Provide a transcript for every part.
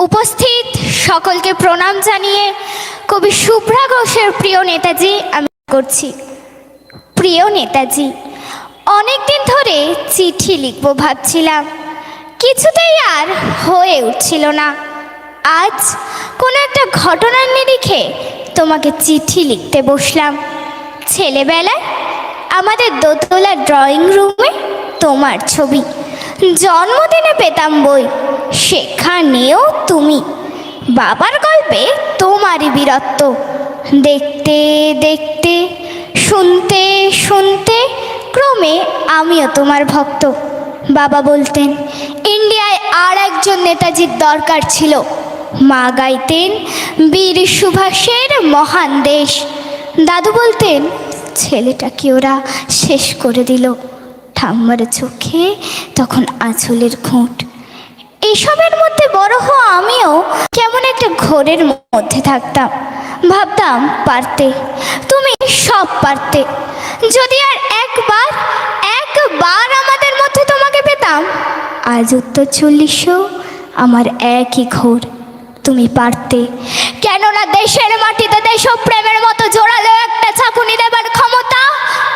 উপস্থিত সকলকে প্রণাম জানিয়ে কবি শুভ্রা ঘোষের প্রিয় নেতাজি আমি করছি। প্রিয় নেতাজি অনেক দিন ধরে চিঠি লিখব ভাবছিলাম। কিছুতেই আর হয়ে উঠছিল না। আজ কোনো একটা ঘটনার নিরিখে তোমাকে চিঠি লিখতে বসলাম। ছেলেবেলায় আমাদের দোতলা ড্রয়িং রুমে তোমার ছবি জন্মদিনে পেতাম বই। সেখানেও তুমি। বাবার গল্পে তোমারই বীরত্ব। দেখতে দেখতে, শুনতে শুনতে ক্রমে আমিও তোমার ভক্ত। বাবা বলতেন, ইন্ডিয়ায় আর একজন নেতাজির দরকার ছিল। মা গাইতেন, বীর সুভাষের মহান দেশ। দাদু বলতেন, ছেলেটাকে ওরা শেষ করে দিল। ঠাম্মার চোখে তখন আঁচলের খুঁট। এসবের মধ্যে বড় হওয়া আমিও কেমন একটা ঘোরের মধ্যে থাকতাম। ভাবতাম, পারতে, তুমি সব পারতে। যদি আর একবার একবার আমাদের মধ্যে তোমাকে পেতাম, আজ উত্তর চল্লিশও আমার একই ঘোর। তুমি পারতে। কেননা দেশের মাটিতে দেশপ্রেমের মতো জোরালো একটা ছাকুনি দেবার ক্ষমতা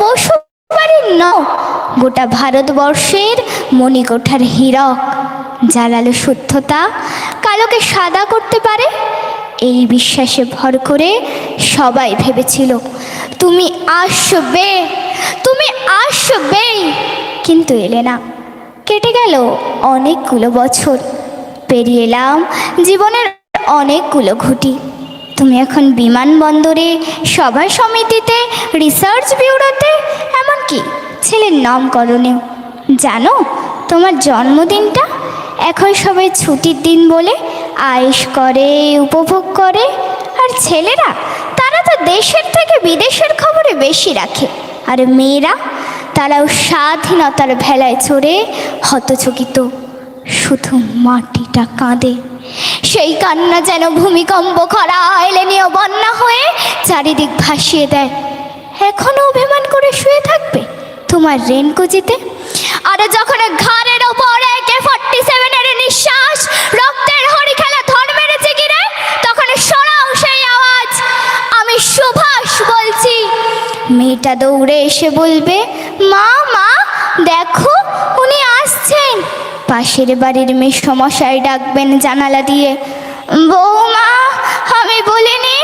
বাড়ির নও গোটা ভারতবর্ষের মণিকোঠার হীরক। জালালো শুদ্ধতা, কালোকে সাদা করতে পারে, এই বিশ্বাসে ভর করে সবাই ভেবেছিল, তুমি আসবে, তুমি আসবেই কিন্তু এলে না। কেটে গেল অনেকগুলো বছর। পেরিয়ে এলাম জীবনের অনেকগুলো ঘুটি। তুমি এখন বিমানবন্দরে, সভা সমিতিতে রিসার্চ ব্যুরোতে এমনকি ছেলের নামকরণেও জানো, তোমার জন্মদিনটা এখন সবাই ছুটির দিন বলে আয়েশ করে, উপভোগ করে, আর ছেলেরা তারা তো দেশের থেকে বিদেশের খবরে বেশি রাখে। আর মেয়েরা তারাও স্বাধীনতার ভেলায় চড়ে হতচকিত, শুধু মাটিটা কাঁদে। সেই কান্না যেন ভূমিকম্প খরা এলেনীয় বন্যা হয়ে চারিদিক ভাসিয়ে দেয়। এখনও অভিমান করে শুয়ে থাকবে তোমার রেনকুজিতে আর যখন ঘাড়ের ওপর একে ফর্টি সেভেনের নিঃশ্বাস, রক্তের হরি খেলা ধর মেরেছে গিরে তখন শোনাও সেই আওয়াজ। আমি সুভাষ বলছি, মেয়েটা দৌড়ে এসে বলবে, মা মা, দেখো, উনি আসছেন। পাশের বাড়ির মেয়ে সমস্যায় ডাকবেন জানালা দিয়ে। বৌমা, আমি বলিনি,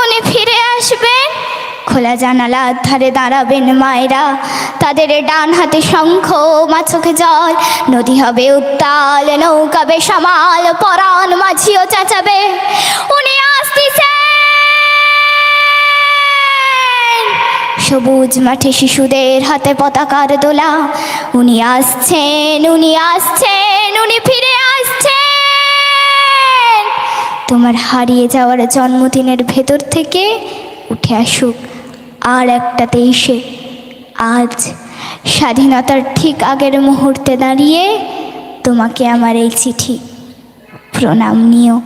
উনি ফিরে আসবেন। খোলা জানালার ধারে দাঁড়াবেন মায়েরা। তাদের ডান হাতে শঙ্খ মা জল। নদী হবে উত্তাল নৌকাবে বেসামাল, পরাণ মাঝিও চাচাবে। উনি আসতেছেন সবুজ মাঠে শিশুদের হাতে পতাকার দোলা। উনি আসছেন উনি আসছেন, উনি ফিরে আসছেন। তোমার হারিয়ে যাওয়ার জন্মদিনের ভেতর থেকে উঠে আসুক আর একটা তেইশে আজ স্বাধীনতার ঠিক আগের মুহূর্তে দাঁড়িয়ে তোমাকে আমার এই চিঠি প্রণাম নিও।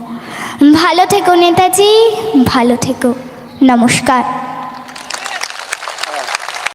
ভালো থেকো নেতাজি, ভালো থেকো। নমস্কার।